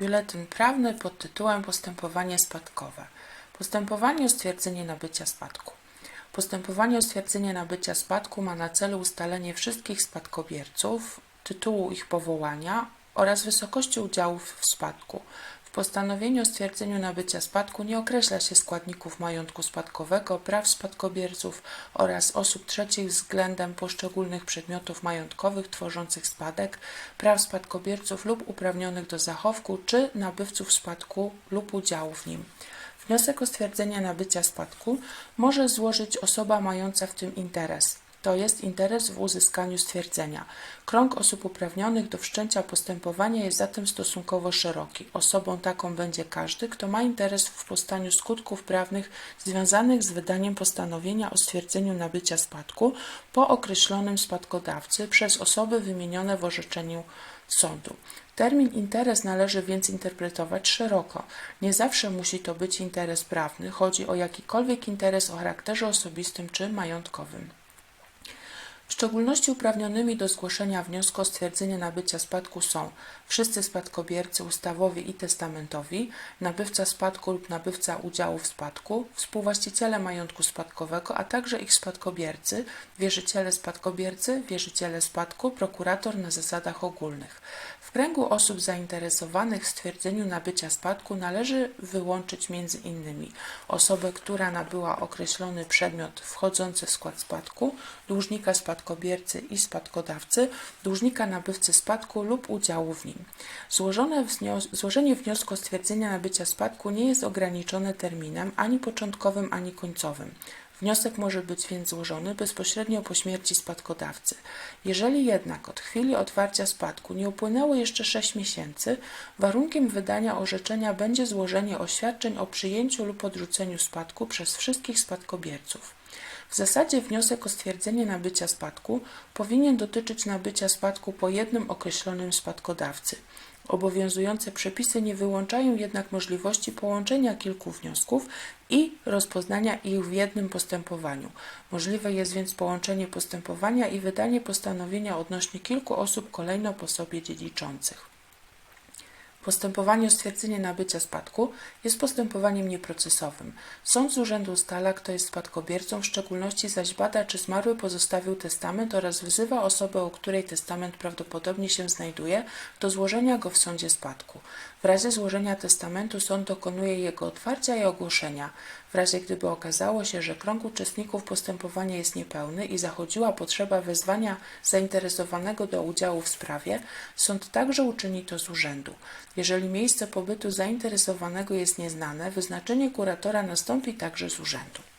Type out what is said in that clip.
Biuletyn prawny pod tytułem Postępowanie spadkowe. Postępowanie o stwierdzenie nabycia spadku. Postępowanie o stwierdzenie nabycia spadku ma na celu ustalenie wszystkich spadkobierców, tytułu ich powołania oraz wysokości udziałów w spadku. Postanowieniu o stwierdzeniu nabycia spadku nie określa się składników majątku spadkowego, praw spadkobierców oraz osób trzecich względem poszczególnych przedmiotów majątkowych tworzących spadek, praw spadkobierców lub uprawnionych do zachowku czy nabywców spadku lub udziału w nim. Wniosek o stwierdzenie nabycia spadku może złożyć osoba mająca w tym interes, to jest interes w uzyskaniu stwierdzenia. Krąg osób uprawnionych do wszczęcia postępowania jest zatem stosunkowo szeroki. Osobą taką będzie każdy, kto ma interes w powstaniu skutków prawnych związanych z wydaniem postanowienia o stwierdzeniu nabycia spadku po określonym spadkodawcy przez osoby wymienione w orzeczeniu sądu. Termin interes należy więc interpretować szeroko. Nie zawsze musi to być interes prawny, chodzi o jakikolwiek interes o charakterze osobistym czy majątkowym. W szczególności uprawnionymi do zgłoszenia wniosku o stwierdzenie nabycia spadku są wszyscy spadkobiercy ustawowi i testamentowi, nabywca spadku lub nabywca udziału w spadku, współwłaściciele majątku spadkowego, a także ich spadkobiercy, wierzyciele spadkobiercy, wierzyciele spadku, prokurator na zasadach ogólnych. W kręgu osób zainteresowanych stwierdzeniu nabycia spadku należy wyłączyć między innymi osobę, która nabyła określony przedmiot wchodzący w skład spadku, dłużnika spadkobiercy i spadkodawcy, dłużnika nabywcy spadku lub udziału w nim. Wnios złożenie wniosku o stwierdzenie nabycia spadku nie jest ograniczone terminem ani początkowym, ani końcowym. Wniosek może być więc złożony bezpośrednio po śmierci spadkodawcy. Jeżeli jednak od chwili otwarcia spadku nie upłynęło jeszcze 6 miesięcy, warunkiem wydania orzeczenia będzie złożenie oświadczeń o przyjęciu lub odrzuceniu spadku przez wszystkich spadkobierców. W zasadzie wniosek o stwierdzenie nabycia spadku powinien dotyczyć nabycia spadku po jednym określonym spadkodawcy. Obowiązujące przepisy nie wyłączają jednak możliwości połączenia kilku wniosków i rozpoznania ich w jednym postępowaniu. Możliwe jest więc połączenie postępowania i wydanie postanowienia odnośnie kilku osób kolejno po sobie dziedziczących. Postępowanie o stwierdzenie nabycia spadku jest postępowaniem nieprocesowym. Sąd z urzędu ustala, kto jest spadkobiercą, w szczególności zaś bada, czy zmarły pozostawił testament oraz wzywa osobę, u której testament prawdopodobnie się znajduje, do złożenia go w sądzie spadku. W razie złożenia testamentu sąd dokonuje jego otwarcia i ogłoszenia. W razie gdyby okazało się, że krąg uczestników postępowania jest niepełny i zachodziła potrzeba wezwania zainteresowanego do udziału w sprawie, sąd także uczyni to z urzędu. Jeżeli miejsce pobytu zainteresowanego jest nieznane, wyznaczenie kuratora nastąpi także z urzędu.